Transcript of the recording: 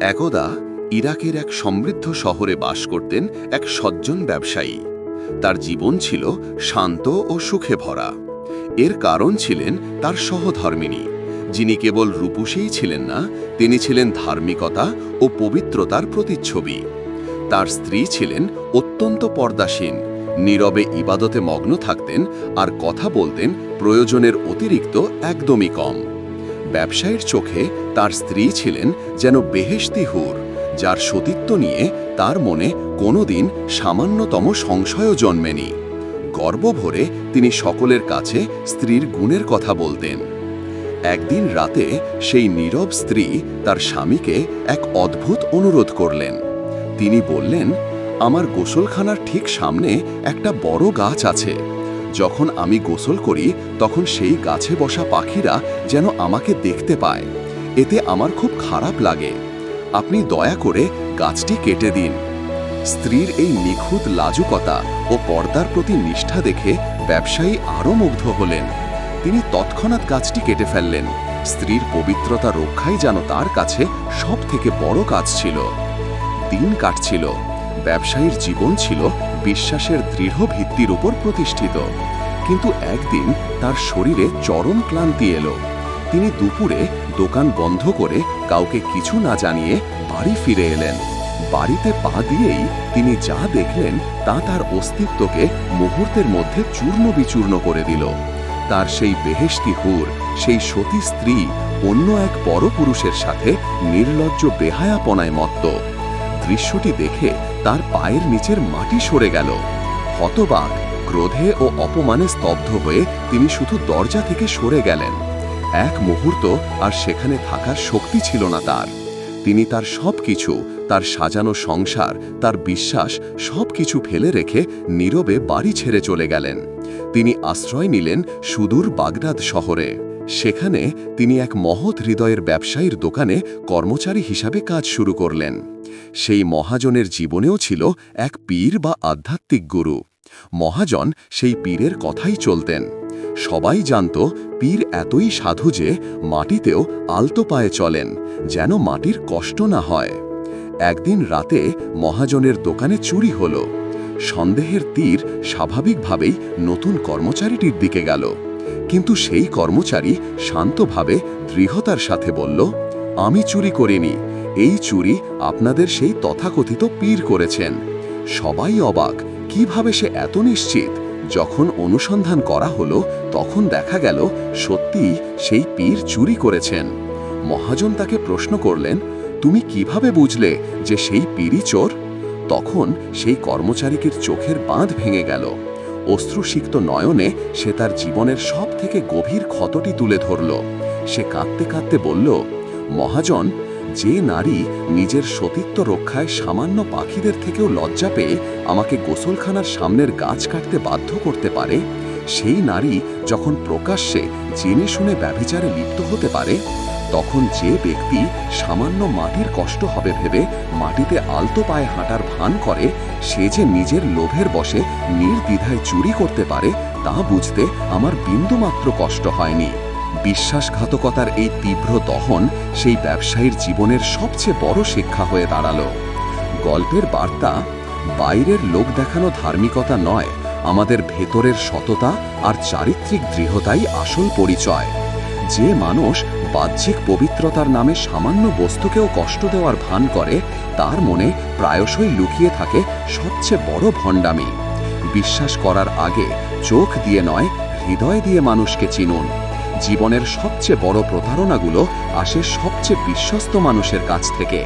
একদা ইরাকের এক সমৃদ্ধ শহরে বাস করতেন এক সজ্জন ব্যবসায়ী। তার জীবন ছিল শান্ত ও সুখে ভরা। এর কারণ ছিলেন তার সহধর্মিনী। যিনি কেবল রূপসেই ছিলেন না, তিনি ছিলেন ধার্মিকতা ও পবিত্রতার প্রতিচ্ছবি। তার স্ত্রী ছিলেন অত্যন্ত পর্দাসীন, নীরবে ইবাদতে মগ্ন থাকতেন আর কথা বলতেন প্রয়োজনের অতিরিক্ত একদমই কম। ব্যবসায়ীর চোখে তার স্ত্রী ছিলেন যেন বেহেশতি হুর, যার সতীত্ব নিয়ে তার মনে কোনোদিন সামান্যতম সংশয়ও জন্মেনি। গর্ব ভরে তিনি সকলের কাছে স্ত্রীর গুণের কথা বলতেন। একদিন রাতে সেই নীরব স্ত্রী তার স্বামীকে এক অদ্ভুত অনুরোধ করলেন। তিনি বললেন, আমার গোসলখানার ঠিক সামনে একটা বড় গাছ আছে। যখন আমি গোসল করি, তখন সেই গাছে বসা পাখিরা যেন আমাকে দেখতে পায়। এতে আমার খুব খারাপ লাগে। আপনি দয়া করে গাছটি কেটে দিন। স্ত্রীর এই নিখুঁত লাজুকতা ও পর্দার প্রতি নিষ্ঠা দেখে ব্যবসায়ী আরও মুগ্ধ হলেন। তিনি তৎক্ষণাৎ গাছটি কেটে ফেললেন। স্ত্রীর পবিত্রতা রক্ষাই যেন তার কাছে সব থেকে বড় কাজ ছিল। দিন কাটছিল। ব্যবসায়ীর জীবন ছিল বিশ্বাসের দৃঢ় ভিত্তির উপর প্রতিষ্ঠিত। কিন্তু একদিন তার শরীরে চরম ক্লান্তি এলো। তিনি দুপুরে দোকান বন্ধ করে কাউকে কিছু না জানিয়ে বাড়ি ফিরে এলেন। বাড়িতে পা দিয়েই তিনি যা দেখলেন তা তার অস্তিত্বকে মুহূর্তের মধ্যে চূর্ণ বিচূর্ণ করে দিল। তার সেই বেহেশতি হুর, সেই সতী স্ত্রী অন্য এক পরপুরুষের সাথে নির্লজ্জ বেহায়াপনায় মত্ত। দৃশ্যটি দেখে তার পায়ের নিচের মাটি সরে গেল। হতবাক, ক্রোধে ও অপমানে স্তব্ধ হয়ে তিনি শুধু দরজা থেকে সরে গেলেন। এক মুহূর্ত আর সেখানে থাকার শক্তি ছিল না তার। তিনি তার সব কিছু তার সাজানো সংসার, তার বিশ্বাস সব কিছু ফেলে রেখে নীরবে বাড়ি ছেড়ে চলে গেলেন। তিনি আশ্রয় নিলেন সুদূর বাগদাদ শহরে। সেখানে তিনি এক মহৎ হৃদয়ের ব্যবসায়ীর দোকানে কর্মচারী হিসাবে কাজ শুরু করলেন। সেই মহাজনের জীবনেও ছিল এক পীর বা আধ্যাত্মিক গুরু। মহাজন সেই পীরের কথাই চলতেন। সবাই জানত, পীর এতই সাধু যে মাটিতেও আলতো পায়ে চলেন, যেন মাটির কষ্ট না হয়। একদিন রাতে মহাজনের দোকানে চুরি হল। সন্দেহের তীর স্বাভাবিকভাবেই নতুন কর্মচারীটির দিকে গেল। কিন্তু সেই কর্মচারী শান্তভাবে দৃঢ়তার সাথে বলল, আমি চুরি করিনি এই চুরি আপনাদের সেই তথাকথিত পীর করেছেন। সবাই অবাক, কীভাবে সে এত নিশ্চিত? যখন অনুসন্ধান করা হলো, তখন দেখা গেল সত্যিই সেই পীর চুরি করেছেন। মহাজন তাকে প্রশ্ন করলেন, তুমি কীভাবে বুঝলে যে সেই পীরই চোর? তখন সেই কর্মচারীটির চোখের বাঁধ ভেঙে গেল। অশ্রুসিক্ত নয়নে সে তার জীবনের সব থেকে গভীর ক্ষতটি তুলে ধরল। সে কাঁদতে কাঁদতে বলল, মহাজন যে নারী নিজের সতীত্ব রক্ষায় সামান্য পাখিদের থেকেও লজ্জা পেয়ে আমাকে গোসলখানার সামনের গাছ কাটতে বাধ্য করতে পারে, সেই নারী যখন প্রকাশ্যে জেনে শুনে ব্যভিচারে লিপ্ত হতে পারে, তখন যে ব্যক্তি সামান্য মাটির কষ্ট হবে ভেবে মাটিতে আলতো পায়ে হাঁটার ভান করে, সে যে নিজের লোভের বসে নির্দ্বিধায় চুরি করতে পারে তা বুঝতে আমার বিন্দুমাত্র কষ্ট হয়নি। বিশ্বাসঘাতকতার এই তীব্র দহন সেই ব্যবসায়ীর জীবনের সবচেয়ে বড় শিক্ষা হয়ে দাঁড়াল। গল্পের বার্তা, বাইরের লোক দেখানো ধার্মিকতা নয়, আমাদের ভেতরের সততা আর চারিত্রিক দৃঢ়তাই আসল পরিচয়। যে মানুষ বাহ্যিক পবিত্রতার নামে সামান্য বস্তুকেও কষ্ট দেওয়ার ভান করে, তার মনে প্রায়শই লুকিয়ে থাকে সবচেয়ে বড় ভণ্ডামি। বিশ্বাস করার আগে চোখ দিয়ে নয়, হৃদয় দিয়ে মানুষকে চিনুন। জীবনের সবচেয়ে বড় প্রতারণাগুলো আসে সবচেয়ে বিশ্বস্ত মানুষের কাছ থেকে।